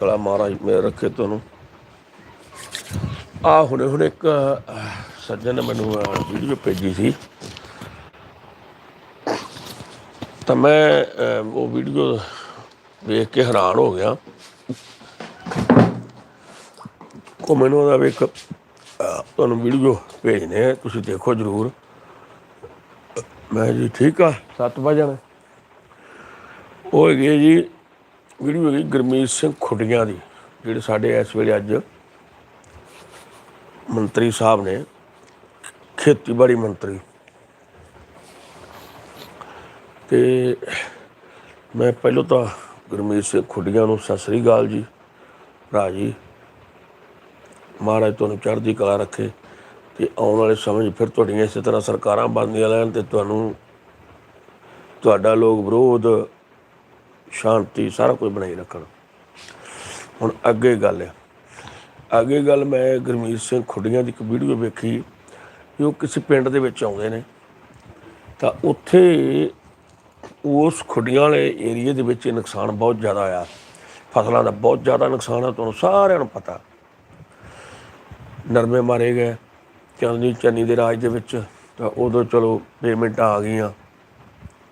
ਤਲਾ ਮਹਾਰਾਜ ਮੇਰੇ ਰੱਖੇ ਤੁਹਾਨੂੰ। ਆ ਹੁਣੇ ਹੁਣੇ ਇੱਕ ਸੱਜਣ ਨੇ ਮੈਨੂੰ ਵੀਡੀਓ ਭੇਜੀ ਸੀ। ਤਾਂ ਮੈਂ ਉਹ ਵੀਡੀਓ ਵੇਖ ਕੇ ਹੈਰਾਨ ਹੋ ਗਿਆ। ਕੋ ਮੈਨੂੰ ਉਹਦਾ ਇੱਕ ਤੁਹਾਨੂੰ ਵੀਡੀਓ ਭੇਜਨੇ ਤੁਸੀਂ ਦੇਖੋ ਜਰੂਰ। ਮੈਂ ਜੀ ਠੀਕ ਆ। 7 ਵਜੇ ਉਹ ਹੈਗੇ ਜੀ ਵੀਡੀਓ ਹੈਗੀ ਗੁਰਮੀਤ ਸਿੰਘ ਖੁੱਡੀਆਂ ਦੀ, ਜਿਹੜੇ ਸਾਡੇ ਇਸ ਵੇਲੇ ਅੱਜ ਮੰਤਰੀ ਸਾਹਿਬ ਨੇ, ਖੇਤੀਬਾੜੀ ਮੰਤਰੀ। ਤੇ ਮੈਂ ਪਹਿਲਾਂ ਤਾਂ ਗੁਰਮੀਤ ਸਿੰਘ ਖੁੱਡੀਆਂ ਨੂੰ ਸਤਿ ਸ੍ਰੀ ਅਕਾਲ ਜੀ, ਭਰਾ ਜੀ। ਮਹਾਰਾਜ ਤੁਹਾਨੂੰ ਚੜ੍ਹਦੀ ਕਲਾ ਰੱਖੇ ਤੇ ਆਉਣ ਵਾਲੇ ਸਮੇਂ 'ਚ ਫਿਰ ਤੁਹਾਡੀਆਂ ਇਸੇ ਤਰ੍ਹਾਂ ਸਰਕਾਰਾਂ ਬਣਦੀਆਂ ਰਹਿਣ ਤੇ ਤੁਹਾਨੂੰ ਤੁਹਾਡਾ ਲੋਕ ਵਿਰੋਧ ਸ਼ਾਂਤੀ, ਸਾਰਾ ਕੁਝ ਬਣਾਈ ਰੱਖਣ। ਹੁਣ ਅੱਗੇ ਗੱਲ ਹੈ। ਅੱਗੇ ਗੱਲ ਮੈਂ ਗੁਰਮੀਤ ਸਿੰਘ ਖੁੱਡੀਆਂ ਦੀ ਇੱਕ ਵੀਡੀਓ ਵੇਖੀ ਕਿ ਉਹ ਕਿਸੇ ਪਿੰਡ ਦੇ ਵਿੱਚ ਆਉਂਦੇ ਨੇ। ਤਾਂ ਉੱਥੇ ਉਸ ਖੁੱਡੀਆਂ ਵਾਲੇ ਏਰੀਏ ਦੇ ਵਿੱਚ ਨੁਕਸਾਨ ਬਹੁਤ ਜ਼ਿਆਦਾ ਆਇਆ। ਫਸਲਾਂ ਦਾ ਬਹੁਤ ਜ਼ਿਆਦਾ ਨੁਕਸਾਨ ਆ, ਤੁਹਾਨੂੰ ਸਾਰਿਆਂ ਨੂੰ ਪਤਾ। ਨਰਮੇ ਮਾਰੇ ਗਏ, ਚੰਨੀ ਚੰਨੀ ਦੇ ਰਾਜ ਦੇ ਵਿੱਚ। ਤਾਂ ਉਦੋਂ ਚਲੋ ਪੇਮੈਂਟਾਂ ਆ ਗਈਆਂ,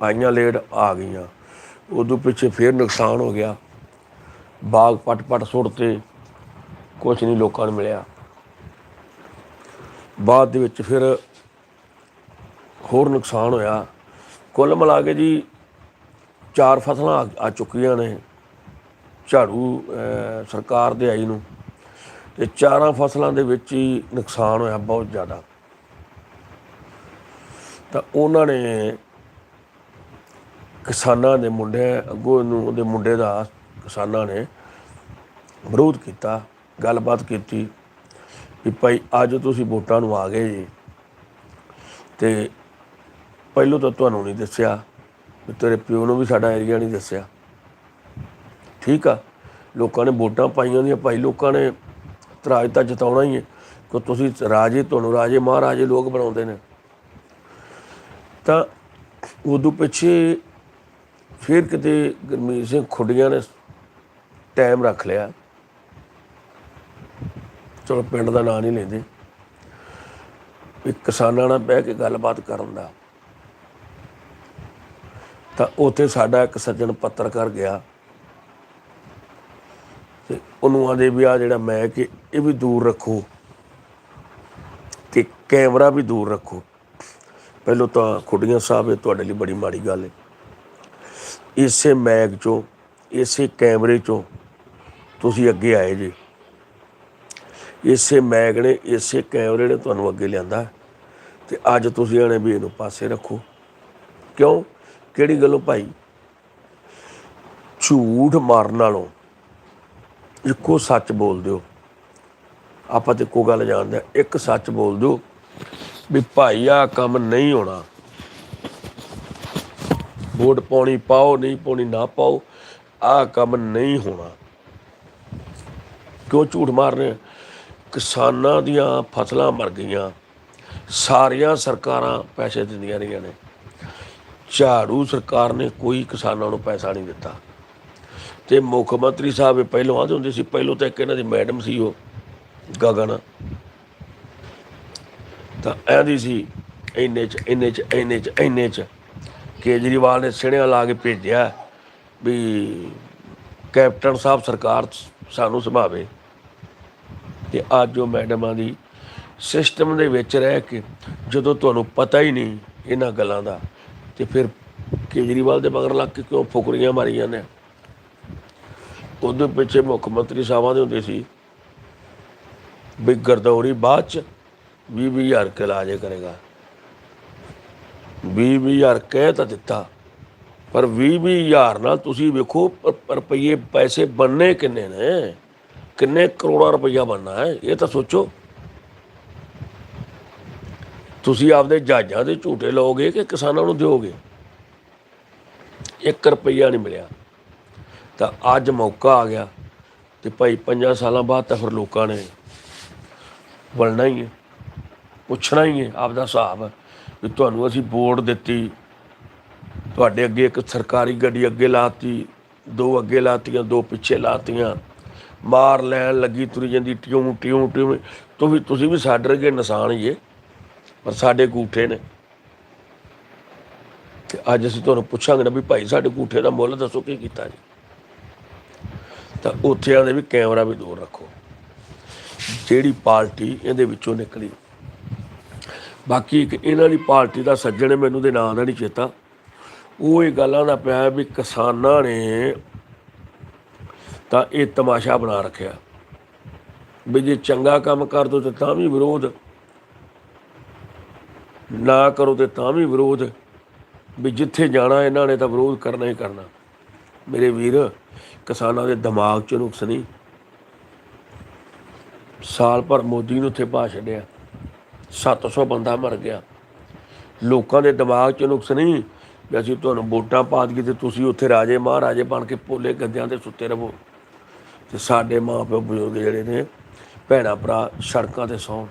ਆਈਆਂ ਲੇਟ ਆ ਗਈਆਂ। ਉਦੋਂ ਪਿੱਛੇ ਫੇਰ ਨੁਕਸਾਨ ਹੋ ਗਿਆ। ਬਾਗ ਪਟ ਪਟ ਸੁੱਟਤੇ ਕੁਝ ਨਹੀਂ ਲੋਕਾਂ ਨੂੰ ਮਿਲਿਆ। ਬਾਅਦ ਦੇ ਵਿੱਚ ਫਿਰ ਹੋਰ ਨੁਕਸਾਨ ਹੋਇਆ। ਕੁੱਲ ਮਿਲਾ ਕੇ ਜੀ ਚਾਰ ਫਸਲਾਂ ਆ- ਚੁੱਕੀਆਂ ਨੇ, ਝਾੜੂ ਸਰਕਾਰ ਦੇ ਆਈ ਨੂੰ। ਤੇ ਚਾਰਾਂ ਫਸਲਾਂ ਦੇ ਵਿੱਚ ਹੀ ਨੁਕਸਾਨ ਹੋਇਆ ਬਹੁਤ ਜ਼ਿਆਦਾ। ਤਾਂ ਉਹਨਾਂ ਨੇ ਕਿਸਾਨਾਂ ਦੇ ਮੁੰਡੇ, ਅੱਗੋਂ ਨੂੰ ਉਹਦੇ ਮੁੰਡੇ ਦਾ ਕਿਸਾਨਾਂ ਨੇ ਵਿਰੋਧ ਕੀਤਾ, ਗੱਲਬਾਤ ਕੀਤੀ ਵੀ ਭਾਈ ਅੱਜ ਤੁਸੀਂ ਵੋਟਾਂ ਨੂੰ ਆ ਗਏ ਜੀ। ਤੇ ਪਹਿਲੋਂ ਤਾਂ ਤੁਹਾਨੂੰ ਨਹੀਂ ਦੱਸਿਆ ਵੀ ਤੇਰੇ ਪਿਓ ਨੂੰ ਵੀ ਸਾਡਾ ਏਰੀਆ ਨਹੀਂ ਦੱਸਿਆ। ਠੀਕ ਆ, ਲੋਕਾਂ ਨੇ ਵੋਟਾਂ ਪਾਈਆਂ ਦੀਆਂ, ਭਾਈ ਲੋਕਾਂ ਨੇ ਇਤਰਾਜ਼ ਤਾਂ ਜਤਾਉਣਾ ਹੀ ਹੈ ਕਿ ਤੁਸੀਂ ਰਾਜੇ ਤੁਹਾਨੂੰ ਰਾਜੇ ਮਹਾਰਾਜੇ ਲੋਕ ਬਣਾਉਂਦੇ ਨੇ। ਤਾਂ ਉਦੋਂ ਪਿੱਛੇ ਫਿਰ ਕਿਤੇ ਗੁਰਮੀਤ ਸਿੰਘ ਖੁੱਡੀਆਂ ਨੇ ਟਾਈਮ ਰੱਖ ਲਿਆ। ਚਲੋ ਪਿੰਡ ਦਾ ਨਾਂ ਨਹੀਂ ਲੈਂਦੇ। ਵੀ ਕਿਸਾਨਾਂ ਨਾਲ ਬਹਿ ਕੇ ਗੱਲਬਾਤ ਕਰਨ ਦਾ। ਤਾਂ ਉੱਥੇ ਸਾਡਾ ਇੱਕ ਸੱਜਣ ਪੱਤਰਕਾਰ ਗਿਆ। ਤੇ ਉਹਨੂੰ ਆਂਦੇ ਵੀ ਆ ਜਿਹੜਾ ਮੈਂ ਕਿ ਇਹ ਵੀ ਦੂਰ ਰੱਖੋ। ਤੇ ਕੈਮਰਾ ਵੀ ਦੂਰ ਰੱਖੋ। ਪਹਿਲਾਂ ਤਾਂ ਖੁੱਡੀਆਂ ਸਾਹਿਬ ਇਹ ਤੁਹਾਡੇ ਲਈ ਬੜੀ ਮਾੜੀ ਗੱਲ ਹੈ ਇਸੇ ਮੈਗ ਚੋਂ ਇਸੇ ਕੈਮਰੇ ਚੋਂ ਤੁਸੀਂ ਅੱਗੇ ਆਏ ਜੀ। ਇਸੇ ਮੈਗ ਨੇ ਇਸੇ ਕੈਮਰੇ ਨੇ ਤੁਹਾਨੂੰ ਅੱਗੇ ਲਿਆਂਦਾ। ਤੇ ਅੱਜ ਤੁਸੀਂ ਆਣੇ ਵੀ ਇਹਨੂੰ ਪਾਸੇ ਰੱਖੋ। ਕਿਉਂ? ਕਿਹੜੀ ਗੱਲੋਂ ਭਾਈ? ਝੂਠ ਮਾਰਨ ਨਾਲੋਂ ਇੱਕੋ ਸੱਚ ਬੋਲ ਦਿਓ। ਆਪਾਂ ਤੇ ਇੱਕੋ ਗੱਲ ਜਾਣਦੇ ਹਾਂ, ਇੱਕ ਸੱਚ ਬੋਲ ਦਿਓ ਵੀ ਭਾਈ ਆ ਕੰਮ ਨਹੀਂ ਹੋਣਾ। ਵੋਟ ਪਾਉਣੀ ਪਾਓ, ਨਹੀਂ ਪਾਉਣੀ ਨਾ ਪਾਓ ਆ ਕੰਮ ਨਹੀਂ ਹੋਣਾ। ਕਿਉਂ ਝੂਠ ਮਾਰ ਰਹੇ ਕਿਸਾਨਾਂ ਦੀਆਂ ਫਸਲਾਂ ਮਰ ਗਈਆਂ। ਸਾਰੀਆਂ ਸਰਕਾਰਾਂ ਪੈਸੇ ਦਿੰਦੀਆਂ ਰਹੀਆਂ ਨੇ। ਝਾੜੂ ਸਰਕਾਰ ਨੇ ਕੋਈ ਕਿਸਾਨਾਂ ਨੂੰ ਪੈਸਾ ਨਹੀਂ ਦਿੱਤਾ। ਤੇ ਮੁੱਖ ਮੰਤਰੀ ਸਾਹਿਬ ਇਹ ਪਹਿਲਾਂ ਆਉਂਦੇ ਹੁੰਦੇ ਸੀ, ਪਹਿਲਾਂ ਤਾਂ ਇੱਕ ਇਹਨਾਂ ਦੀ ਮੈਡਮ ਸੀ ਉਹ, ਗਗਨ। ਤਾਂ ਐਂਦੀ ਸੀ, ਇੰਨੇ ਚ ਇੰਨੇ ਚ ਇੰਨੇ ਚ ਇੰਨੇ ਚ। ਕੇਜਰੀਵਾਲ ਨੇ ਸਿਣਿਆ ਲਾ ਕੇ ਭੇਜਿਆ ਵੀ ਕੈਪਟਨ ਸਾਹਿਬ ਸਰਕਾਰ ਸਾਨੂੰ ਸੰਭਾਵੇ। ਤੇ ਅੱਜ ਉਹ ਮੈਡਮਾਂ ਦੀ ਸਿਸਟਮ ਦੇ ਵਿੱਚ ਰਹਿ ਕੇ ਜਦੋਂ ਤੁਹਾਨੂੰ ਪਤਾ ਹੀ ਨਹੀਂ ਇਹਨਾਂ ਗੱਲਾਂ ਦਾ, ਤੇ ਫਿਰ ਕੇਜਰੀਵਾਲ ਦੇ ਮਗਰ ਲੱਗ ਕੇ ਕਿਉਂ ਫੁਕਰੀਆਂ ਮਾਰੀਆਂ ਨੇ ਉਹਦੇ ਪਿੱਛੇ ਮੁੱਖ ਮੰਤਰੀ ਸਾਹਿਬਾਂ ਦੇ ਹੁੰਦੇ ਸੀ ਵੀ ਗਰਦੌਰੀ ਬਾਅਦ ਚ 20 ਵੀਹ ਹਜ਼ਾਰ ਕੇ ਲਾਜੇ ਕਰੇਗਾ। 20 ਵੀਹ ਹਜ਼ਾਰ ਕਹਿ ਤਾਂ ਦਿੱਤਾ। ਪਰ 20 ਵੀਹ ਹਜ਼ਾਰ ਨਾਲ ਤੁਸੀਂ ਵੇਖੋ, ਪ- ਰੁਪਈਏ ਪੈਸੇ ਬਣਨੇ ਕਿੰਨੇ ਨੇ? ਕਿੰਨੇ ਕਰੋੜਾਂ ਰੁਪਈਆ ਬਣਨਾ ਹੈ? ਇਹ ਤਾਂ ਸੋਚੋ। ਤੁਸੀਂ ਆਪਦੇ ਜਹਾਜ਼ਾਂ ਦੇ ਝੂਟੇ ਲਓਗੇ ਕਿ ਕਿਸਾਨਾਂ ਨੂੰ ਦਿਓਗੇ? 1 ਰੁਪਈਆ ਨਹੀਂ ਮਿਲਿਆ। ਤਾਂ ਅੱਜ ਮੌਕਾ ਆ ਗਿਆ ਤੇ ਭਾਈ ਪੰਜਾਂ ਸਾਲਾਂ ਬਾਅਦ ਤਾਂ ਫਿਰ ਲੋਕਾਂ ਨੇ ਵਲਣਾ ਹੀ ਹੈ। ਪੁੱਛਣਾ ਹੀ ਹੈ ਆਪਦਾ ਹਿਸਾਬ। ਵੀ ਤੁਹਾਨੂੰ ਅਸੀਂ ਵੋਟ ਦਿੱਤੀ, ਤੁਹਾਡੇ ਅੱਗੇ ਇੱਕ ਸਰਕਾਰੀ ਗੱਡੀ ਅੱਗੇ ਲਾਤੀ, ਦੋ ਅੱਗੇ ਲਾਤੀਆਂ, ਦੋ ਪਿੱਛੇ ਲਾਤੀਆਂ। ਮਾਰ ਲੈਣ ਲੱਗੀ, ਤੁਰੀ ਜਾਂਦੀ ਟਿਉਂ ਟਿਉਂ ਟਿਉਂ ਤੂੰ ਵੀ ਤੁਸੀਂ ਵੀ ਸਾਡੇ ਅੱਗੇ ਨਿਸ਼ਾਨ ਹੀ ਏ, ਪਰ ਸਾਡੇ ਗੂਠੇ ਨੇ। ਤੇ ਅੱਜ ਅਸੀਂ ਤੁਹਾਨੂੰ ਪੁੱਛਾਂਗੇ ਨਾ ਵੀ ਭਾਈ ਸਾਡੇ ਗੂਠੇ ਦਾ ਮੁੱਲ ਦੱਸੋ, ਕੀ ਕੀਤਾ ਜੀ? ਤਾਂ ਉੱਥੇ ਆਂਦੇ ਵੀ ਕੈਮਰਾ ਵੀ ਦੂਰ ਰੱਖੋ। ਜਿਹੜੀ ਪਾਰਟੀ ਇਹਦੇ ਵਿੱਚੋਂ ਨਿਕਲੀ। ਬਾਕੀ ਇੱਕ ਇਹਨਾਂ ਦੀ ਪਾਰਟੀ ਦਾ ਸੱਜਣ ਮੈਨੂੰ ਦੇ ਨਾਂ ਦਾ ਨਹੀਂ ਚੇਤਾ। ਉਹ ਇਹ ਗੱਲਾਂ ਦਾ ਪਿਆ ਵੀ ਕਿਸਾਨਾਂ ਨੇ ਤਾਂ ਇਹ ਤਮਾਸ਼ਾ ਬਣਾ ਰੱਖਿਆ। ਵੀ ਜੇ ਚੰਗਾ ਕੰਮ ਕਰ ਦੋ ਤੇ ਤਾਂ ਵੀ ਵਿਰੋਧ। ਨਾ ਕਰੋ ਤੇ ਤਾਂ ਵੀ ਵਿਰੋਧ। ਵੀ ਜਿੱਥੇ ਜਾਣਾ, ਇਹਨਾਂ ਨੇ ਤਾਂ ਵਿਰੋਧ ਕਰਨਾ ਹੀ ਕਰਨਾ। ਮੇਰੇ ਵੀਰ, ਕਿਸਾਨਾਂ ਦੇ ਦਿਮਾਗ 'ਚ ਨੁਕਸ ਨਹੀਂ। ਸਾਲ ਭਰ ਮੋਦੀ ਨੂੰ ਉੱਥੇ ਪਾ ਛੱਡਿਆ। 700 ਬੰਦਾ ਮਰ ਗਿਆ। ਲੋਕਾਂ ਦੇ ਦਿਮਾਗ 'ਚ ਨੁਕਸ ਨਹੀਂ ਵੀ ਅਸੀਂ ਤੁਹਾਨੂੰ ਵੋਟਾਂ ਪਾ ਦਈਏ ਤੇ ਤੁਸੀਂ ਉੱਥੇ ਰਾਜੇ ਮਹਾਰਾਜੇ ਬਣ ਕੇ ਭੋਲੇ ਗੱਦਿਆਂ ਤੇ ਸੁੱਤੇ ਰਹੋ। ਤੇ ਸਾਡੇ ਮਾਂ ਪਿਓ ਬਜ਼ੁਰਗ ਜਿਹੜੇ ਨੇ, ਭੈਣਾਂ ਭਰਾ ਸੜਕਾਂ ਤੇ ਸੌਣ।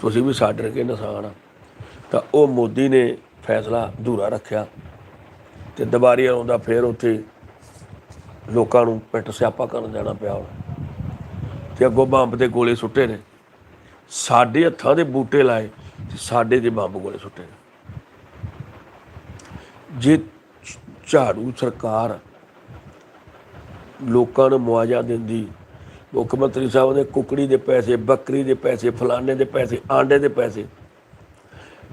ਤੁਸੀਂ ਵੀ ਸਾਡੇ ਕੇ ਨਿਸ਼ਾਨ ਆ। ਤਾਂ ਉਹ ਮੋਦੀ ਨੇ ਫੈਸਲਾ ਅਧੂਰਾ ਰੱਖਿਆ ਤੇ ਦੁਬਾਰੀ ਆਉਂਦਾ ਫਿਰ ਉੱਥੇ ਲੋਕਾਂ ਨੂੰ ਪਿੱਟ ਸਿਆਪਾ ਕਰਨ ਜਾਣਾ ਪਿਆ ਹੁਣ। ਤੇ ਅੱਗੋਂ ਬੰਬ ਦੇ ਗੋਲੇ ਸੁੱਟੇ ਨੇ। ਸਾਡੇ ਹੱਥਾਂ ਦੇ ਬੂਟੇ ਲਾਏ ਸਾਡੇ ਦੇ ਬੰਬ ਗੋਲੇ ਸੁੱਟੇ। ਜੇ ਝਾੜੂ ਸਰਕਾਰ ਲੋਕਾਂ ਨੂੰ ਮੁਆਵਜ਼ਾ ਦਿੰਦੀ, ਮੁੱਖ ਮੰਤਰੀ ਸਾਹਿਬ ਨੇ ਕੁਕੜੀ ਦੇ ਪੈਸੇ, ਬੱਕਰੀ ਦੇ ਪੈਸੇ, ਫਲਾਣੇ ਦੇ ਪੈਸੇ, ਆਂਡੇ ਦੇ ਪੈਸੇ,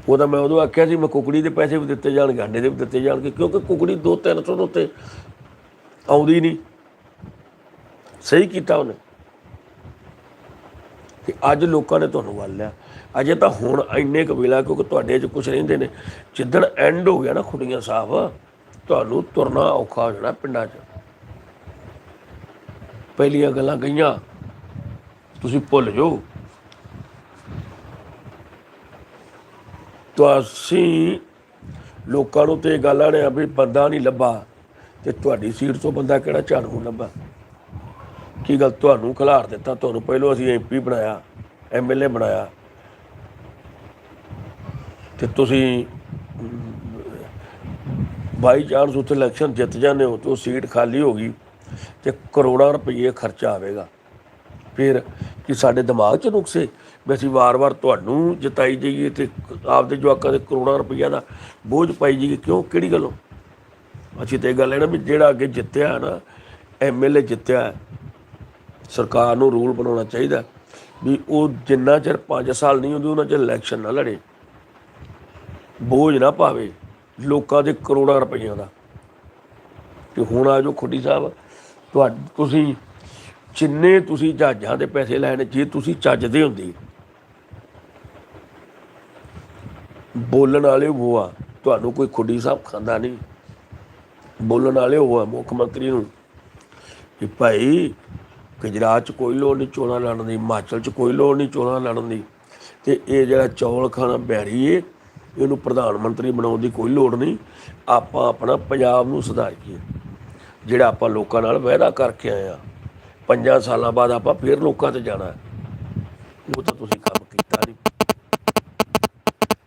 ਉਹਦਾ ਮੈਂ ਉਦੋਂ ਆਖਿਆ ਸੀ, ਮੈਂ ਕੁਕੜੀ ਦੇ ਪੈਸੇ ਵੀ ਦਿੱਤੇ ਜਾਣਗੇ, ਆਂਡੇ ਦੇ ਵੀ ਦਿੱਤੇ ਜਾਣਗੇ, ਕਿਉਂਕਿ ਕੁਕੜੀ 2-300 ਤੋਂ ਉੱਤੇ ਆਉਂਦੀ ਨਹੀਂ। ਸਹੀ ਕੀਤਾ ਉਹਨੇ। ਕਿ ਅੱਜ ਲੋਕਾਂ ਨੇ ਤੁਹਾਨੂੰ ਵੱਲ ਲਿਆ। ਅਜੇ ਤਾਂ ਹੁਣ ਇੰਨੇ ਕਬੀਲਾ, ਕਿਉਂਕਿ ਤੁਹਾਡੇ 'ਚ ਕੁਝ ਰਹਿੰਦੇ ਨੇ। ਜਿੱਦਣ ਐਂਡ ਹੋ ਗਿਆ ਨਾ ਖੁੱਡੀਆਂ ਸਾਹਿਬ ਤੁਹਾਨੂੰ ਤੁਰਨਾ ਔਖਾ ਹੋ ਜਾਣਾ ਪਿੰਡਾਂ 'ਚ। ਪਹਿਲੀਆਂ ਗੱਲਾਂ ਗਈਆਂ ਤੁਸੀਂ ਭੁੱਲ ਜਾਓ। ਤੁਸੀਂ ਲੋਕਾਂ ਨੂੰ ਤੇ ਇਹ ਗੱਲ ਆ ਵੀ ਬੰਦਾ ਨਹੀਂ ਲੱਭਾ, ਤੇ ਤੁਹਾਡੀ ਸੀਟ ਤੋਂ ਬੰਦਾ ਕਿਹੜਾ ਝਾੜੂ ਲੱਭਾ? ਕੀ ਗੱਲ ਤੁਹਾਨੂੰ ਖਿਲਾਰ ਦਿੱਤਾ? ਤੁਹਾਨੂੰ ਪਹਿਲੋਂ ਅਸੀਂ ਐਮਪੀ ਬਣਾਇਆ ਐਮਐਲਏ ਬਣਾਇਆ। ਤੇ ਤੁਸੀਂ ਬਾਈ ਚਾਂਸ ਉੱਥੇ ਇਲੈਕਸ਼ਨ ਜਿੱਤ ਜਾਂਦੇ ਹੋ ਤੇ ਉਹ ਸੀਟ ਖਾਲੀ ਹੋ ਗਈ ਤੇ ਕਰੋੜਾਂ ਰੁਪਏ ਖਰਚਾ ਆਵੇਗਾ। ਫਿਰ ਕਿ ਸਾਡੇ ਦਿਮਾਗ 'ਚ ਨੁਕਸੇ? ਵੀ ਅਸੀਂ ਵਾਰ-ਵਾਰ ਤੁਹਾਨੂੰ ਜਿਤਾਈ ਜਾਈਏ ਤੇ ਆਪਦੇ ਜਵਾਕਾਂ ਦੇ ਕਰੋੜਾਂ ਰੁਪਈਆ ਦਾ ਬੋਝ ਪਾਈ ਜਾਈਏ। ਕਿਉਂ? ਕਿਹੜੀ ਗੱਲੋਂ? ਅਸੀਂ ਤੇ ਇਹ ਗੱਲ ਹੈ ਨਾ ਵੀ ਜਿਹੜਾ ਅੱਗੇ ਜਿੱਤਿਆ ਹੈ ਨਾ ਐਮਐਲਏ ਜਿੱਤਿਆ ਸਰਕਾਰ ਨੂੰ ਰੂਲ ਬਣਾਉਣਾ ਚਾਹੀਦਾ ਵੀ ਉਹ ਜਿੰਨਾ ਚਿਰ 5 ਸਾਲ ਨਹੀਂ ਹੁੰਦੇ, ਉਹਨਾਂ ਚਿਰ ਇਲੈਕਸ਼ਨ ਨਾ ਲੜੇ। ਬੋਝ ਨਾ ਪਾਵੇ ਲੋਕਾਂ ਦੇ ਕਰੋੜਾਂ ਰੁਪਈਆ ਦਾ। ਤੇ ਹੁਣ ਆ ਜੋ ਖੁੱਡੀ ਸਾਹਿਬ, ਤੁਹਾ, ਤੁਸੀਂ ਜਿੰਨੇ ਤੁਸੀਂ ਜਹਾਜ਼ਾਂ ਦੇ ਪੈਸੇ ਲੈਣੇ, ਜੇ ਤੁਸੀਂ ਚੱਜਦੇ ਹੁੰਦੇ, ਬੋਲਣ ਵਾਲੇ ਉਹ ਆ, ਤੁਹਾਨੂੰ ਕੋਈ ਖੁੱਡੀ ਸਾਹਿਬ ਖਾਂਦਾ ਨਹੀਂ। ਬੋਲਣ ਵਾਲੇ ਉਹ ਆ ਮੁੱਖ ਮੰਤਰੀ ਨੂੰ ਕਿ ਭਾਈ ਗੁਜਰਾਤ ਚ ਕੋਈ ਲੋੜ ਨਹੀਂ ਚੋਣਾਂ ਲੜਨ ਦੀ, ਹਿਮਾਚਲ ਚ ਕੋਈ ਲੋੜ ਨਹੀਂ ਚੋਣਾਂ ਲੜਨ ਦੀ। ਤੇ ਇਹ ਜਿਹੜਾ ਚੌਲ ਖਾਣਾ ਬੈਰੀ ਏ, ਇਹਨੂੰ ਪ੍ਰਧਾਨ ਮੰਤਰੀ ਬਣਾਉਣ ਦੀ ਕੋਈ ਲੋੜ ਨਹੀਂ। ਆਪਾਂ ਆਪਣਾ ਪੰਜਾਬ ਨੂੰ ਸੁਧਾਰੀਏ, ਜਿਹੜਾ ਆਪਾਂ ਲੋਕਾਂ ਨਾਲ ਵਾਅਦਾ ਕਰਕੇ ਆਏ ਆ। ਪੰਜਾਂ ਸਾਲਾਂ ਬਾਅਦ ਆਪਾਂ ਫੇਰ ਲੋਕਾਂ ਤੇ ਜਾਣਾ। ਉਹ ਤਾਂ ਤੁਸੀਂ ਕੰਮ ਕੀਤਾ ਨਹੀਂ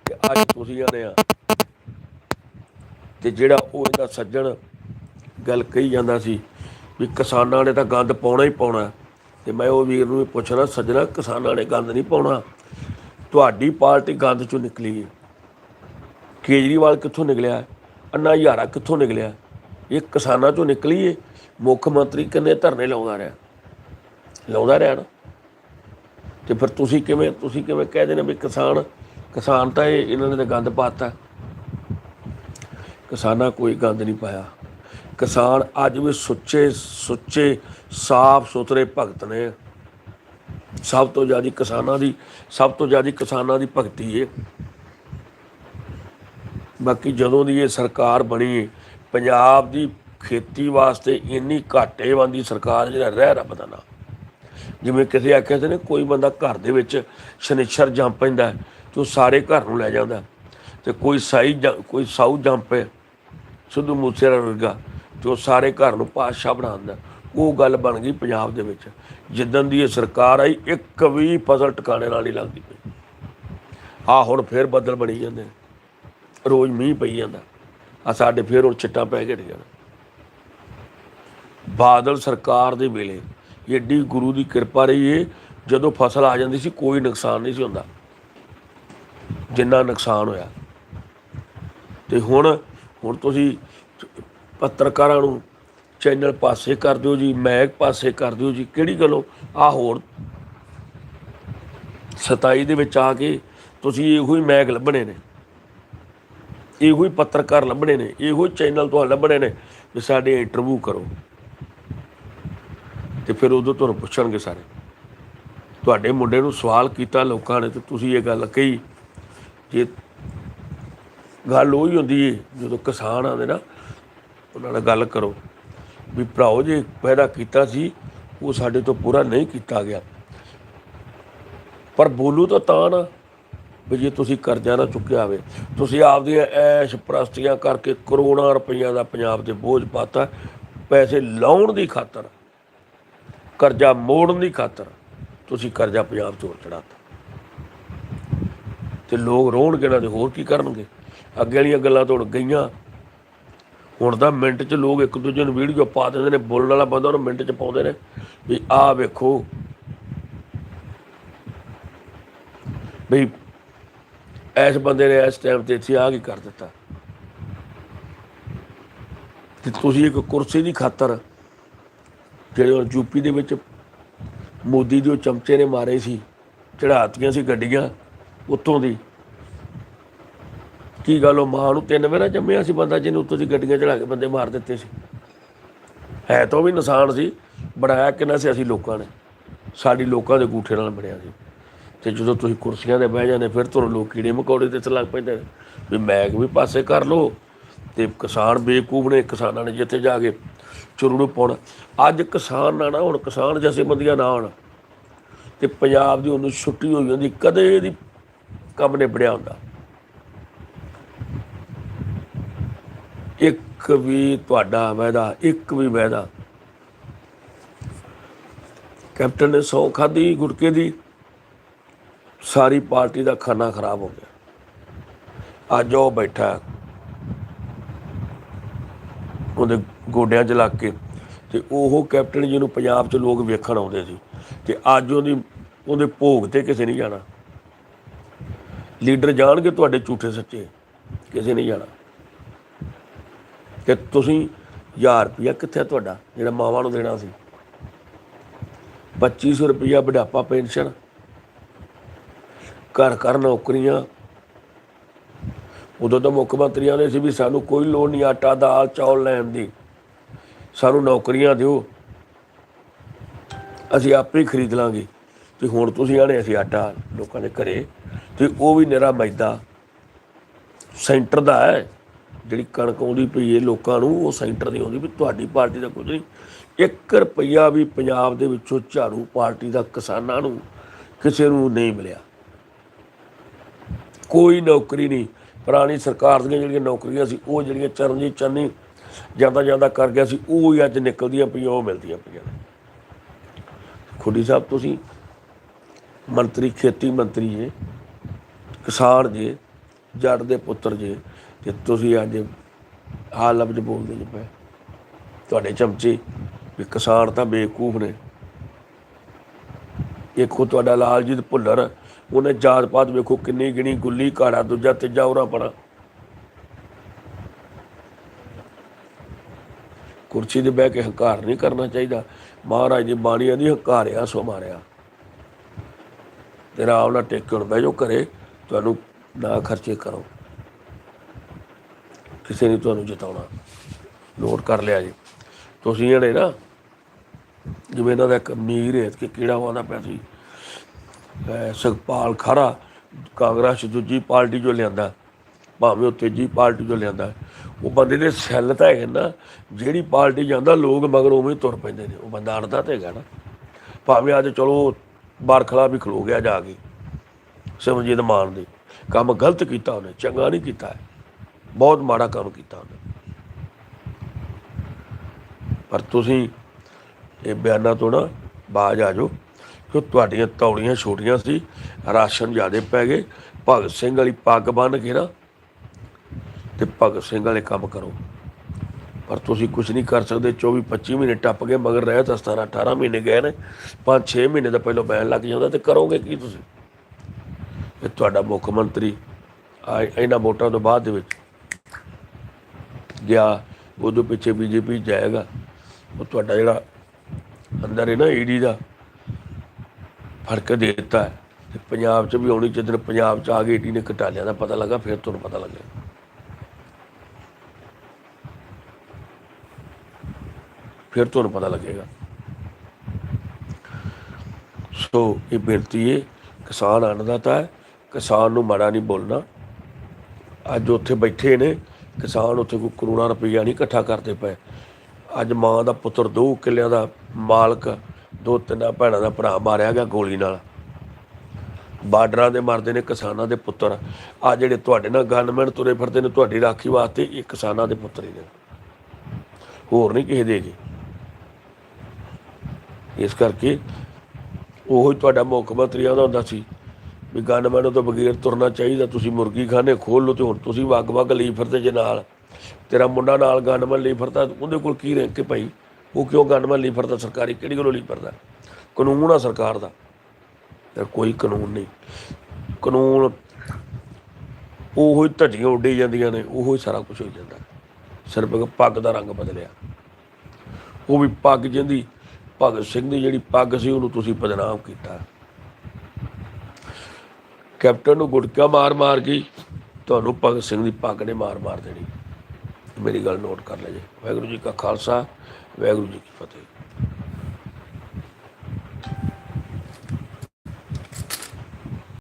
ਤੇ ਅੱਜ ਤੁਸੀਂ ਆਨੇ ਆ। ਤੇ ਜਿਹੜਾ ਉਹ ਇਹਦਾ ਸੱਜਣ, ਗੱਲ ਕਹੀ ਜਾਂਦਾ ਸੀ ਵੀ ਕਿਸਾਨਾਂ ਨੇ ਤਾਂ ਗੰਦ ਪਾਉਣਾ ਹੀ ਪਾਉਣਾ। ਤੇ ਮੈਂ ਉਹ ਵੀਰ ਨੂੰ ਵੀ ਪੁੱਛਣਾ ਸੱਜਣਾ, ਕਿਸਾਨਾਂ ਨੇ ਗੰਦ ਨਹੀਂ ਪਾਉਣਾ। ਤੁਹਾਡੀ ਪਾਰਟੀ ਗੰਦ ਚੋਂ ਨਿਕਲੀ ਹੈ ਕੇਜਰੀਵਾਲ ਕਿੱਥੋਂ ਨਿਕਲਿਆ? ਅੰਨਾ ਹਜ਼ਾਰਾ ਕਿੱਥੋਂ ਨਿਕਲਿਆ? ਇਹ ਕਿਸਾਨਾਂ ਚੋਂ ਨਿਕਲੀ ਏ। ਮੁੱਖ ਮੰਤਰੀ ਕਿੰਨੇ ਧਰਨੇ ਲਾਉਂਦਾ ਰਿਹਾ? ਲਾਉਂਦਾ ਰਿਹਾ ਨਾ। ਤੇ ਫਿਰ ਤੁਸੀਂ ਕਿਵੇਂ ਤੁਸੀਂ ਕਿਵੇਂ ਕਹਿ ਦੇਣਾ ਵੀ ਕਿਸਾਨ ਕਿਸਾਨ ਤਾਂ ਇਹ, ਇਹਨਾਂ ਨੇ ਤਾਂ ਗੰਦ ਪਾਤਾ। ਕਿਸਾਨਾਂ ਕੋਈ ਗੰਦ ਨਹੀਂ ਪਾਇਆ। ਕਿਸਾਨ ਅੱਜ ਵੀ ਸੁੱਚੇ ਸੁੱਚੇ ਸਾਫ਼ ਸੁਥਰੇ ਭਗਤ ਨੇ। ਸਭ ਤੋਂ ਜ਼ਿਆਦਾ ਕਿਸਾਨਾਂ ਦੀ ਸਭ ਤੋਂ ਜ਼ਿਆਦਾ ਕਿਸਾਨਾਂ ਦੀ ਭਗਤੀ ਹੈ ਬਾਕੀ ਜਦੋਂ ਦੀ ਇਹ ਸਰਕਾਰ ਬਣੀ ਹੈ, ਪੰਜਾਬ ਦੀ ਖੇਤੀ ਵਾਸਤੇ ਇੰਨੀ ਘਾਟੇ ਦੀ ਸਰਕਾਰ ਜਿਹੜਾ ਰਹਿ ਰੱਬ ਦਾ ਨਾਮ। ਜਿਵੇਂ ਕਿਸੇ ਆਖਿਆ ਸੀ ਨੇ ਕੋਈ ਬੰਦਾ ਘਰ ਦੇ ਵਿੱਚ ਸ਼ਨੀਚਰ ਜੰਮ ਪੈਂਦਾ ਹੈ, ਤੇ ਉਹ ਸਾਰੇ ਘਰ ਨੂੰ ਲੈ ਜਾਂਦਾ। ਤੇ ਕੋਈ ਸਾਈ ਕੋਈ ਸਾਊ ਜੰਮ ਪਏ ਸਿੱਧੂ ਮੂਸੇਵਾਲਾ ਵਰਗਾ। ਜੋ ਸਾਰੇ ਘਰ ਨੂੰ ਪਾਤਸ਼ਾਹ ਬਣਾਉਂਦਾ ਉਹ ਗੱਲ ਬਣ ਗਈ ਪੰਜਾਬ ਦੇ ਵਿੱਚ। ਜਿੱਦਣ ਦੀ ਇਹ ਸਰਕਾਰ ਆਈ, ਇੱਕ ਵੀ ਫਸਲ ਟਿਕਾਣੇ ਨਾਲ ਨਹੀਂ ਲੱਗਦੀ ਪਈ। ਆ ਹੁਣ ਫੇਰ ਬੱਦਲ ਬਣੀ ਜਾਂਦੇ ਨੇ। ਰੋਜ਼ ਮੀਂਹ ਪਈ ਜਾਂਦਾ। ਆ ਸਾਡੇ ਫੇਰ ਹੁਣ ਛਿੱਟਾਂ ਪੈ ਕੇ ਜਾਣਾ ਬਾਦਲ ਸਰਕਾਰ ਦੇ ਵੇਲੇ ਏਡੀ ਗੁਰੂ ਦੀ ਕਿਰਪਾ ਰਹੀ ਏ, ਜਦੋਂ ਫਸਲ ਆ ਜਾਂਦੀ ਸੀ, ਕੋਈ ਨੁਕਸਾਨ ਨਹੀਂ ਸੀ ਹੁੰਦਾ। ਜਿੰਨਾ ਨੁਕਸਾਨ ਹੋਇਆ। ਤੇ ਹੁਣ ਹੁਣ ਤੁਸੀਂ ਪੱਤਰਕਾਰਾਂ ਨੂੰ ਚੈਨਲ ਪਾਸੇ ਕਰ ਦਿਓ ਜੀ ਮੈਗ ਪਾਸੇ ਕਰ ਦਿਓ ਜੀ, ਕਿਹੜੀ ਗੱਲੋਂ? ਆ ਹੋਰ 27 ਦੇ ਵਿੱਚ ਆ ਕੇ ਤੁਸੀਂ ਇਹੋ ਹੀ ਮੈਗ ਲੱਭਣੇ ਨੇ। ਇਹੋ ਹੀ ਪੱਤਰਕਾਰ ਲੱਭਣੇ ਨੇ, ਇਹੋ ਹੀ ਚੈਨਲ ਤੋਂ ਲੱਭਣੇ ਨੇ ਵੀ ਸਾਡੇ ਇੰਟਰਵਿਊ ਕਰੋ। ਤੇ ਫਿਰ ਉਦੋਂ ਤੁਹਾਨੂੰ ਪੁੱਛਣਗੇ ਸਾਰੇ। ਤੁਹਾਡੇ ਮੁੰਡੇ ਨੂੰ ਸਵਾਲ ਕੀਤਾ ਲੋਕਾਂ ਨੇ ਤੇ ਤੁਸੀਂ ਇਹ ਗੱਲ ਕਹੀ। ਜੇ ਗੱਲ ਉਹੀ ਹੁੰਦੀ ਹੈ ਜਦੋਂ ਕਿਸਾਨ ਆਉਂਦੇ ਨਾ ਉਹਨਾਂ ਨਾਲ ਗੱਲ ਕਰੋ। ਵੀ ਭਰਾਓ, ਜੇ ਪੈਦਾ ਕੀਤਾ ਸੀ, ਉਹ ਸਾਡੇ ਤੋਂ ਪੂਰਾ ਨਹੀਂ ਕੀਤਾ ਗਿਆ। ਪਰ ਬੋਲੂ ਤਾਂ ਤਾਂ ਨਾ, ਵੀ ਜੇ ਤੁਸੀਂ ਕਰਜ਼ਾ ਨਾ ਚੁੱਕਿਆ ਹੋਵੇ। ਤੁਸੀਂ ਆਪਦੀਆਂ ਐਸ਼ ਪ੍ਰਸਤੀਆਂ ਕਰਕੇ ਕਰੋੜਾਂ ਰੁਪਈਆ ਦਾ ਪੰਜਾਬ ਤੇ ਬੋਝ ਪਾਤਾ, ਪੈਸੇ ਲਾਉਣ ਦੀ ਖਾਤਰ, ਕਰਜ਼ਾ ਮੋੜਨ ਦੀ ਖਾਤਰ ਤੁਸੀਂ ਕਰਜ਼ਾ ਪੰਜਾਬ ਤੋਂ ਚੜਾਤਾ ਤੇ ਲੋਕ ਰੋਣਗੇ ਨਾ ਤੇ ਹੋਰ ਕੀ ਕਰਨਗੇ? ਅੱਗੇ ਵਾਲੀਆਂ ਗੱਲਾਂ ਤੋਂ ਗਈਆਂ। ਹੁਣ ਤਾਂ ਮਿੰਟ 'ਚ ਲੋਕ ਇੱਕ ਦੂਜੇ ਨੂੰ ਵੀਡੀਓ ਪਾ ਦਿੰਦੇ ਨੇ, ਬੋਲਣ ਵਾਲਾ ਬੰਦਾ ਉਹਨੂੰ ਮਿੰਟ 'ਚ ਪਾਉਂਦੇ ਨੇ ਵੀ ਆਹ ਵੇਖੋ। ਵੀ ਇਸ ਬੰਦੇ ਨੇ ਇਸ ਟਾਈਮ ਤੇ ਇੱਥੇ ਆ ਕੀ ਕਰ ਦਿੱਤਾ। ਤੇ ਤੁਸੀਂ ਇੱਕ ਕੁਰਸੀ ਦੀ ਖਾਤਰ ਜਿਹੜੇ ਉਹ ਯੂਪੀ ਦੇ ਵਿੱਚ ਮੋਦੀ ਦੇ ਉਹ ਚਮਚੇ ਨੇ ਮਾਰੇ ਸੀ ਚੜਾਤੀਆਂ ਸੀ ਗੱਡੀਆਂ ਉੱਤੋਂ ਦੀ। ਕੀ ਗੱਲ, ਉਹ ਮਾਂ ਨੂੰ ਤਿੰਨ ਵਾਰਾਂ ਜੰਮਿਆ ਸੀ ਬੰਦਾ ਜਿਹਨੂੰ ਉੱਤੋਂ ਦੀ ਗੱਡੀਆਂ ਚੜਾ ਕੇ ਬੰਦੇ ਮਾਰ ਦਿੱਤੇ ਸੀ। ਹੈ ਤਾਂ ਵੀ ਨਿਸ਼ਾਨ ਸੀ, ਬਣਾਇਆ ਕਿੰਨਾ ਸੀ ਅਸੀਂ ਲੋਕਾਂ ਨੇ। ਸਾਡੀ ਲੋਕਾਂ ਦੇ ਗੂਠੇ ਨਾਲ ਬਣਿਆ ਸੀ। ਤੇ ਜਦੋਂ ਤੁਸੀਂ ਕੁਰਸੀਆਂ ਤੇ ਬਹਿ ਜਾਂਦੇ, ਫਿਰ ਤੁਹਾਨੂੰ ਲੋਕ ਕੀੜੇ ਮਕੌੜੇ ਤੇ ਲੱਗ ਪੈਂਦੇ ਨੇ। ਵੀ ਮੈਗ ਵੀ ਪਾਸੇ ਕਰ ਲੋ ਤੇ ਕਿਸਾਨ ਬੇਕੂਫ ਨੇ, ਕਿਸਾਨਾਂ ਨੇ ਜਿੱਥੇ ਜਾ ਕੇ ਚੁਰੜੂ ਪਾਉਣਾ। ਅੱਜ ਕਿਸਾਨ ਨਾ ਨਾ ਹੁਣ, ਕਿਸਾਨ ਜਥੇਬੰਦੀਆਂ ਨਾ ਆਉਣ ਤੇ ਪੰਜਾਬ ਦੀ ਉਹਨੂੰ ਛੁੱਟੀ ਹੋਈ ਹੁੰਦੀ, ਕਦੇ ਇਹਦੀ ਕੰਮ ਨੇ ਬੜਿਆ ਹੁੰਦਾ। ਇੱਕ ਵੀ ਤੁਹਾਡਾ ਵਾਅਦਾ, ਇੱਕ ਵੀ ਵਾਅਦਾ। ਕੈਪਟਨ ਨੇ ਸੌ ਖਾਦੀ ਗੁਟਕੇ ਦੀ। ਸਾਰੀ ਪਾਰਟੀ ਦਾ ਖਾਨਾ ਖਰਾਬ ਹੋ ਗਿਆ। ਅੱਜ ਉਹ ਬੈਠਾ। ਉਹਦੇ ਗੋਡਿਆਂ 'ਚ ਲੱਗ ਕੇ। ਤੇ ਉਹ ਕੈਪਟਨ ਜਿਹਨੂੰ ਪੰਜਾਬ 'ਚ ਲੋਕ ਵੇਖਣ ਆਉਂਦੇ ਸੀ। ਤੇ ਅੱਜ ਉਹਦੀ, ਉਹਦੇ ਭੋਗ ਤੇ ਕਿਸੇ ਨਹੀਂ ਜਾਣਾ। ਲੀਡਰ ਜਾਣਗੇ ਤੁਹਾਡੇ ਝੂਠੇ ਸੱਚੇ। ਕਿਸੇ ਨਹੀਂ ਜਾਣਾ। ਤੇ ਤੁਸੀਂ 1000 ਰੁਪਇਆ ਕਿੱਥੇ ਤੁਹਾਡਾ, ਜਿਹੜਾ ਮਾਵਾਂ ਨੂੰ ਦੇਣਾ ਸੀ? 2500 ਰੁਪਇਆ ਬੁਢਾਪਾ ਪੈਨਸ਼ਨ, ਘਰ ਘਰ ਨੌਕਰੀਆਂ। ਉਦੋਂ ਤਾਂ ਮੁੱਖ ਮੰਤਰੀਆਂ ਨੇ ਸੀ ਵੀ ਸਾਨੂੰ ਕੋਈ ਲੋੜ ਨਹੀਂ ਆਟਾ, ਦਾਲ, ਚੌਲ ਲੈਣ ਦੀ। ਸਾਨੂੰ ਨੌਕਰੀਆਂ ਦਿਓ। ਅਸੀਂ ਆਪੇ ਹੀ ਖਰੀਦ ਲਾਂਗੇ। ਤੇ ਹੁਣ ਤੁਸੀਂ ਆਣੇ, ਅਸੀਂ ਆਟਾ ਲੋਕਾਂ ਦੇ ਘਰੇ। ਤੇ ਉਹ ਵੀ ਨਿਰਾ ਮੈਦਾ। ਸੈਂਟਰ ਦਾ ਹੈ। ਜਿਹੜੀ ਕਣਕ ਆਉਂਦੀ ਪਈ ਹੈ ਲੋਕਾਂ ਨੂੰ, ਉਹ ਸੈਂਟਰ ਦੀ ਆਉਂਦੀ ਵੀ ਤੁਹਾਡੀ ਪਾਰਟੀ ਦਾ ਕੁਝ ਨਹੀਂ। 1 ਰੁਪਈਆ ਵੀ ਪੰਜਾਬ ਦੇ ਵਿੱਚੋਂ ਝਾੜੂ ਪਾਰਟੀ ਦਾ ਕਿਸਾਨਾਂ ਨੂੰ ਕਿਸੇ ਨੂੰ ਨਹੀਂ ਮਿਲਿਆ। ਕੋਈ ਨੌਕਰੀ ਨਹੀਂ। ਪੁਰਾਣੀ ਸਰਕਾਰ ਦੀਆਂ ਜਿਹੜੀਆਂ ਨੌਕਰੀਆਂ ਸੀ, ਉਹ ਜਿਹੜੀਆਂ ਚਰਨਜੀਤ ਚੰਨੀ ਜਾਂਦਾ ਜਾਂਦਾ ਕਰ ਗਿਆ ਸੀ, ਉਹ ਹੀ ਅੱਜ ਨਿਕਲਦੀਆਂ ਪਈਆਂ, ਉਹ ਮਿਲਦੀਆਂ ਪਈਆਂ ਖੁੱਡੀ ਸਾਹਿਬ, ਤੁਸੀਂ ਮੰਤਰੀ ਖੇਤੀ ਮੰਤਰੀ ਜੇ, ਕਿਸਾਨ ਜੇ ਜੱਟ ਦੇ ਪੁੱਤਰ ਜੇ ਤੇ ਤੁਸੀਂ ਅੱਜ ਆਹ ਲਫ਼ਜ਼ ਬੋਲਦੇ ਜੇ ਪਏ, ਤੁਹਾਡੇ ਚਮਚੇ ਵੀ ਕਿਸਾਨ ਤਾਂ ਬੇਵਕੂਫ ਨੇ। ਦੇਖੋ ਤੁਹਾਡਾ ਲਾਲਜੀਤ ਭੁੱਲਰ, ਉਹਨੇ ਜਾਤ ਪਾਤ ਵੇਖੋ ਕਿੰਨੀ ਗਿਣੀ ਗੁੱਲੀ, ਘਾੜਾ ਦੂਜਾ, ਤੀਜਾ ਉਹਰਾ ਪੜਾ ਕੁਰਸੀ ਤੇ ਬਹਿ ਕੇ ਹੰਕਾਰ ਨਹੀਂ ਕਰਨਾ ਚਾਹੀਦਾ। ਮਹਾਰਾਜ ਦੀ ਬਾਣੀ ਆਂਦੀ ਹੰਕਾਰਿਆ, ਸੋ ਮਾਰਿਆ। ਤੇਰਾ ਆਉਣਾ ਟੇਕ ਹੁਣ ਬਹਿ ਜਾਓ ਕਰੇ ਤੁਹਾਨੂੰ ਨਾ ਖਰਚੇ ਕਰੋ। ਕਿਸੇ ਨੇ ਤੁਹਾਨੂੰ ਜਿਤਾਉਣਾ। ਨੋਟ ਕਰ ਲਿਆ ਜੀ। ਤੁਸੀਂ ਜਿਹੜੇ ਨਾ, ਜਿਵੇਂ ਇਹਨਾਂ ਦਾ ਇੱਕ ਅਮੀਰ ਹੈ, ਕਿ ਕਿਹੜਾ ਆਉਂਦਾ ਪਿਆ ਸੀ ਸੁਖਪਾਲ ਖਰਾ, ਕਾਂਗਰਸ ਦੂਜੀ ਪਾਰਟੀ ਜੋ ਲਿਆਂਦਾ, ਭਾਵੇਂ ਉਹ ਤੀਜੀ ਪਾਰਟੀ ਜੋ ਲਿਆਂਦਾ। ਉਹ ਬੰਦੇ ਦੇ ਸੈੱਲ ਤਾਂ ਹੈਗੇ ਨਾ, ਜਿਹੜੀ ਪਾਰਟੀ ਜਾਂਦਾ, ਲੋਕ ਮਗਰ ਉਵੇਂ ਤੁਰ ਪੈਂਦੇ ਨੇ। ਉਹ ਬੰਦਾ ਅੜਦਾ ਤੇ ਹੈਗਾ ਨਾ। ਭਾਵੇਂ ਅੱਜ ਚਲੋ, ਬਾਰਖਲਾ ਵੀ ਖਲੋ ਗਿਆ ਜਾ ਕੇ ਸਿਮਰਜੀਤ ਮਾਨ ਦੇ। ਕੰਮ ਗਲਤ ਕੀਤਾ ਉਹਨੇ, ਚੰਗਾ ਨਹੀਂ ਕੀਤਾ। ਬਹੁਤ ਮਾੜਾ ਕੰਮ ਕੀਤਾ ਉਹਨੇ। ਪਰ ਤੁਸੀਂ ਇਹ ਬਿਆਨਾਂ ਤੋਂ ਨਾ ਬਾਜ ਆ ਜਾਓ ਕਿ ਤੁਹਾਡੀਆਂ ਤੌੜੀਆਂ ਛੋਟੀਆਂ ਸੀ, ਰਾਸ਼ਨ ਜ਼ਿਆਦੇ ਪੈ ਗਏ, ਭਗਤ ਸਿੰਘ ਵਾਲੀ ਪੱਗ ਬੰਨ ਕੇ ਨਾ ਤੇ ਭਗਤ ਸਿੰਘ ਵਾਲੇ ਕੰਮ ਕਰੋ। ਪਰ ਤੁਸੀਂ ਕੁਝ ਨਹੀਂ ਕਰ ਸਕਦੇ 24 25 ਮਹੀਨੇ ਟੱਪ ਗਏ, ਮਗਰ ਰਹਿ ਤਾਂ 17 18 ਮਹੀਨੇ ਗਏ ਨੇ 5 6 ਮਹੀਨੇ ਦਾ ਪਹਿਲਾਂ ਬੈਨ ਲੱਗ ਜਾਂਦਾ ਤੇ ਕਰੋਗੇ ਕੀ ਤੁਸੀਂ? ਇਹ ਤੁਹਾਡਾ ਮੁੱਖ ਮੰਤਰੀ, ਆ ਇਹਨਾਂ ਵੋਟਾਂ ਤੋਂ ਬਾਅਦ ਦੇ ਵਿੱਚ ਗਿਆ ਉਦੋਂ ਪਿੱਛੇ ਬੀਜੇਪੀ ਜਾਏਗਾ। ਉਹ ਤੁਹਾਡਾ ਜਿਹੜਾ ਅੰਦਰ ਹੈ ਨਾ ਈਡੀ ਦਾ, ਫ਼ਰਕ ਦੇ ਦਿੱਤਾ ਹੈ। ਤੇ ਪੰਜਾਬ 'ਚ ਵੀ ਆਉਣੀ ਜਦੋਂ ਪੰਜਾਬ 'ਚ ਆ ਗਈ ਈਡੀ ਨੇ ਘਟਾਲਿਆਂ ਦਾ ਪਤਾ ਲੱਗਾ, ਫਿਰ ਤੁਹਾਨੂੰ ਪਤਾ ਲੱਗਿਆ ਫਿਰ ਤੁਹਾਨੂੰ ਪਤਾ ਲੱਗੇਗਾ। ਸੋ ਇਹ ਬੇਨਤੀ ਹੈ, ਕਿਸਾਨ ਅੰਨਦਾਤਾ ਹੈ। ਕਿਸਾਨ ਨੂੰ ਮਾੜਾ ਨਹੀਂ ਬੋਲਣਾ। ਅੱਜ ਉੱਥੇ ਬੈਠੇ ਨੇ ਕਿਸਾਨ ਉੱਥੇ ਕੋਈ ਕਰੋੜਾਂ ਰੁਪਈਆ ਨਹੀਂ ਇਕੱਠਾ ਕਰਦੇ ਪਏ। ਅੱਜ ਮਾਂ ਦਾ ਪੁੱਤਰ ਦੋ ਕਿੱਲਿਆਂ ਦਾ ਮਾਲਕ, ਦੋ ਤਿੰਨਾਂ ਭੈਣਾਂ ਦਾ ਭਰਾ ਮਾਰਿਆ ਗਿਆ ਗੋਲੀ ਨਾਲ। ਬਾਰਡਰਾਂ ਦੇ ਮਰਦੇ ਨੇ ਕਿਸਾਨਾਂ ਦੇ ਪੁੱਤਰ। ਆ ਜਿਹੜੇ ਤੁਹਾਡੇ ਨਾਲ ਗਨਮੈਨ ਤੁਰੇ ਫਿਰਦੇ ਨੇ, ਤੁਹਾਡੀ ਰਾਖੀ ਵਾਸਤੇ ਇਹ ਕਿਸਾਨਾਂ ਦੇ ਪੁੱਤਰ ਹੀ ਨੇ। ਹੋਰ ਨਹੀਂ ਕਿਸੇ ਦੇ ਜੀ ਇਸ ਕਰਕੇ ਉਹੀ ਤੁਹਾਡਾ ਮੁੱਖ ਮੰਤਰੀ ਆਉਂਦਾ ਹੁੰਦਾ ਸੀ ਵੀ ਗਨਮੈਨ ਤੋਂ ਬਗੈਰ ਤੁਰਨਾ ਚਾਹੀਦਾ, ਤੁਸੀਂ ਮੁਰਗੀ ਖਾਨੇ ਖੋਲ ਲਓ ਤੇ ਹੁਣ ਤੁਸੀਂ ਵਗ ਵਗ ਲਈ ਫਿਰਦੇ ਜੇ ਨਾਲ। ਤੇਰਾ ਮੁੰਡਾ ਨਾਲ ਗਨਮੈਨ ਲਈ ਫਿਰਦਾ, ਉਹਦੇ ਕੋਲ ਕੀ ਰਹਿ ਕੇ ਭਾਈ? ਉਹ ਕਿਉਂ ਗਨਮੈਨ ਲਈ ਫਿਰਦਾ, ਸਰਕਾਰੀ ਕਿਹੜੀ ਗੱਲੋਂ ਲਈ ਫਿਰਦਾ? ਕਾਨੂੰਨ ਆ ਸਰਕਾਰ ਦਾ। ਤੇ ਕੋਈ ਕਾਨੂੰਨ ਨਹੀਂ। ਕਾਨੂੰਨ ਉਹੋ ਹੀ ਧੱਜੀਆਂ ਉੱਡੀ ਜਾਂਦੀਆਂ ਨੇ, ਉਹੋ ਹੀ ਸਾਰਾ ਕੁਝ ਹੋ ਜਾਂਦਾ। ਸਿਰਫ ਇੱਕ ਪੱਗ ਦਾ ਰੰਗ ਬਦਲਿਆ। ਉਹ ਵੀ ਪੱਗ ਜਿਹਦੀ ਭਗਤ ਸਿੰਘ ਦੀ ਜਿਹੜੀ ਪੱਗ ਸੀ, ਉਹਨੂੰ ਤੁਸੀਂ ਬਦਨਾਮ ਕੀਤਾ। ਕੈਪਟਨ ਨੂੰ ਗੁਟਕਾ ਮਾਰ ਮਾਰ ਕੇ ਤੁਹਾਨੂੰ ਭਗਤ ਸਿੰਘ ਦੀ ਪੱਗ ਨੇ ਮਾਰ ਮਾਰ ਦੇਣੀ। ਮੇਰੀ ਗੱਲ ਨੋਟ ਕਰ ਲੈ ਜੀ। ਵਾਹਿਗੁਰੂ ਜੀ ਕਾ ਖਾਲਸਾ, ਵਾਹਿਗੁਰੂ ਜੀ ਕੀ ਫਤਿਹ।